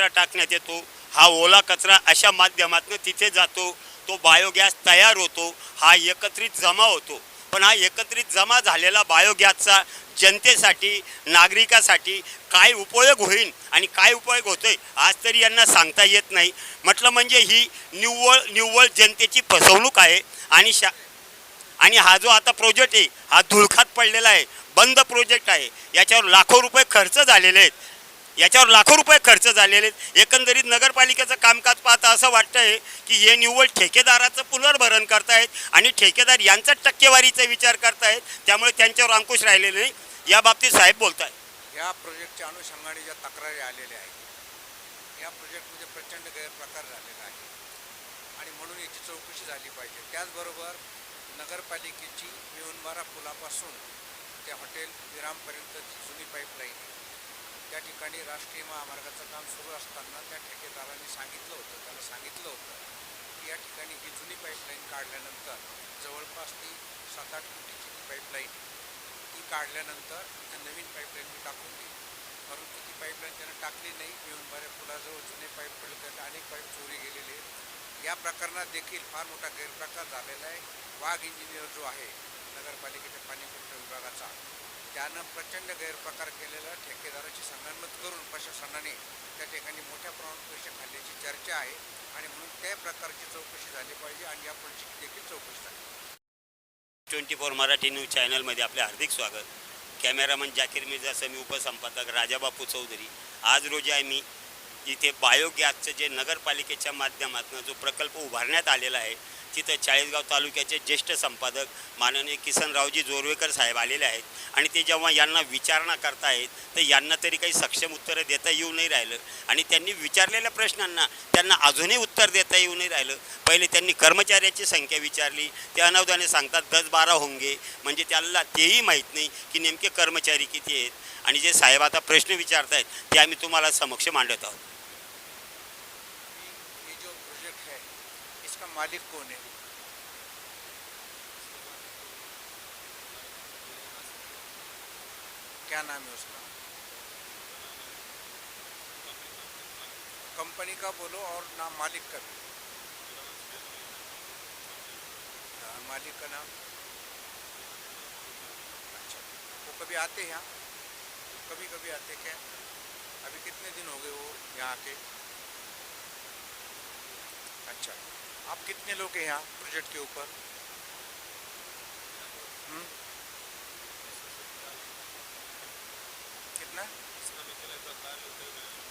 कचरा टाकण्यात येतो. हा ओला कचरा अशा माध्यमातून तिथे जातो. तो बायोगॅस तयार होतो. हा एकत्रित जमा होतो. पण हा एकत्रित जमा झालेला बायोगॅसचा जनतेसाठी नागरिकासाठी काय उपयोग होईल आणि काय उपयोग होतोय आज तरी यांना सांगता येत नाही. म्हटलं म्हणजे ही निव्वळ निव्वळ जनतेची फसवणूक आहे आणि शा आणि हा जो आता प्रोजेक्ट आहे हा धुळखात पडलेला आहे. बंद प्रोजेक्ट आहे. याच्यावर लाखो रुपये खर्च झालेले आहेत. याच्यावर लाखो रुपये खर्च झालेले आहेत. एकंदरीत नगरपालिकेचं कामकाज पाहता असं वाटतंय की हे निव्वळ ठेकेदाराचं पुनर्भरण करतायत आणि ठेकेदार यांचा टक्केवारीचा विचार करतायत. त्यामुळे त्यांच्यावर अंकुश राहिलेले नाही. या बाबतीत साहेब बोलत आहेत या प्रोजेक्टच्या अनुषंगाने ज्या तक्रारी आलेल्या आहेत या प्रोजेक्टमध्ये प्रचंड गैरप्रकार झालेला आहे. आणि म्हणून याची चौकशी झाली पाहिजे. त्याचबरोबर नगरपालिकेची मिळूनबारा पुलापासून त्या हॉटेल विरामपर्यंतची जुनी पाईपलाईन त्या ठिकाणी राष्ट्रीय महामार्गाचं काम सुरू असताना त्या ठेकेदारांनी सांगितलं होतं. त्याला सांगितलं होतं की या ठिकाणी ही जुनी पाईपलाईन काढल्यानंतर जवळपास ती सात आठ फुटीची ती पाईपलाईन ती काढल्यानंतर त्या नवीन पाईपलाईन मी टाकून दिली. परंतु ती पाईपलाईन त्यानं टाकली नाही. मिळून बऱ्या पुलाजवळ जुने पाईप पडले त्यात अनेक पाईप चोरी गेलेले आहेत. या प्रकरणात देखील फार मोठा गैरप्रकार झालेला आहे. वाघ इंजिनियर जो आहे नगरपालिकेच्या पाणीपुरवठा विभागाचा त्यानं प्रचंड गैरप्रकार केलेला ठेकेदाराची संगनमत करून प्रशासनाने त्या ठिकाणी मोठ्या प्रमाणात पैसे खाल्ल्याची चर्चा आहे आणि म्हणून त्या प्रकारची चौकशी झाली पाहिजे आणि या पुढची देखील चौकशी झाली. ट्वेंटी फोर मराठी न्यूज चॅनलमध्ये आपले हार्दिक स्वागत. कॅमेरामन जाकीर मिर्झा समी उपसंपादक राजाबापू चौधरी. आज रोजी आम्ही इथे बायोगॅसचं जे नगरपालिकेच्या माध्यमातून जो प्रकल्प उभारण्यात आलेला आहे तिथं चाळीसगाव तालुक्याचे ज्येष्ठ संपादक माननीय किसनरावजी जोरवेकर साहेब आलेले आहेत. आणि ते जेव्हा यांना विचारणा करतायत तर यांना तरी काही सक्षम उत्तरं देता येऊ नाही राहिलं. आणि त्यांनी विचारलेल्या प्रश्नांना त्यांना अजूनही उत्तर देता येऊ नाही राहिलं. पहिले त्यांनी कर्मचाऱ्याची संख्या विचारली. ते अनावधाने सांगतात दस बारा होंगे. म्हणजे त्याला तेही माहीत नाही की नेमके कर्मचारी किती आहेत. आणि जे साहेब आता प्रश्न विचारतायत ते आम्ही तुम्हाला समक्ष मांडत आहोत. इसका मालिक कौन है? क्या नाम है उसका? कंपनी का बोलो और नाम मालिक का भी। हाँ, मालिक का नाम। अच्छा वो कभी आते हैं यहाँ? कभी कभी आते क्या? अभी कितने दिन हो गए वो यहाँ के अच्छा। आप कितने लोग हैं यहाँ प्रोजेक्ट के ऊपर? हम्म? कितना?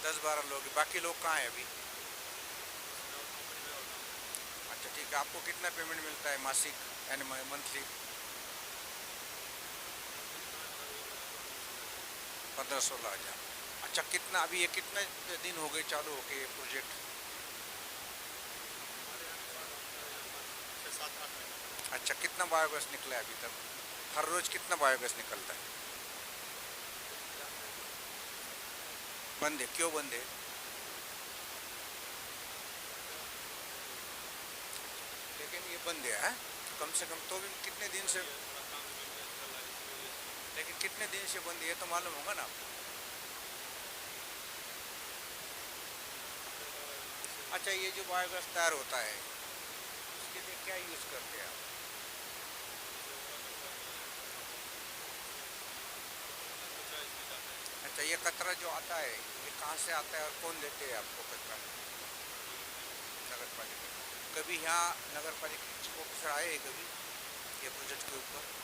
दस बारह लोग। बाकी लोग कहाँ हैं अभी? अच्छा ठीक है। आपको कितना पेमेंट मिलता है मासिक यानी मंथली पंद्रह सोलह हज़ार। अच्छा कितना, अभी ये कितने दिन हो गए चालू हो गए प्रोजेक्ट अच्छा कितना बायोगैस निकला है अभी तक? हर रोज कितना बायोगैस निकलता है? बंद है, क्यों बंद है? लेकिन ये बंद है, हैं? कम से कम तो भी कितने दिन से लेकिन कितने दिन से बंद ये तो मालूम होगा ना आपको। अच्छा ये जो बायोगैस तैयार होता है, उसके लिए क्या यूज़ करते हैं आप? अच्छा ये कचरा जो आता है, ये कहाँ से आता है और कौन देते हैं आपको कचरा नगर पालिका कभी यहाँ नगर पालिका को आए कभी ये प्रोजेक्ट के ऊपर?